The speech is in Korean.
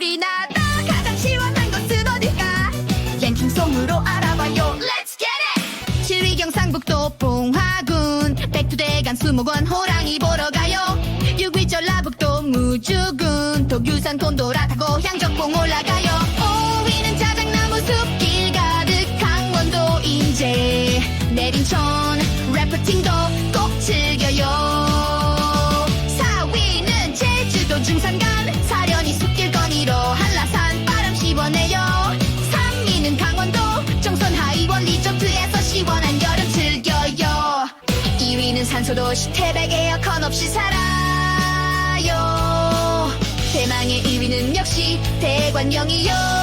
물이 나다 가장 시원한 곳은 어딜까 랭킹송으로 알아봐요. Let's get it! 7위 경 상북도 봉화군 백두대간 수목원 호랑이 보러 가요. 6위 전라북도 무주군 독유산 곤도라 타고 향적봉 올라가요. 5위는 자작나무 숲길 가득 강원도 인제 내린천 래프팅도 꼭 즐겨요. 4위는 제주도 중산간 소도시 태백 에어컨 없이 살아요. 대망의 1위는 역시 대관령이요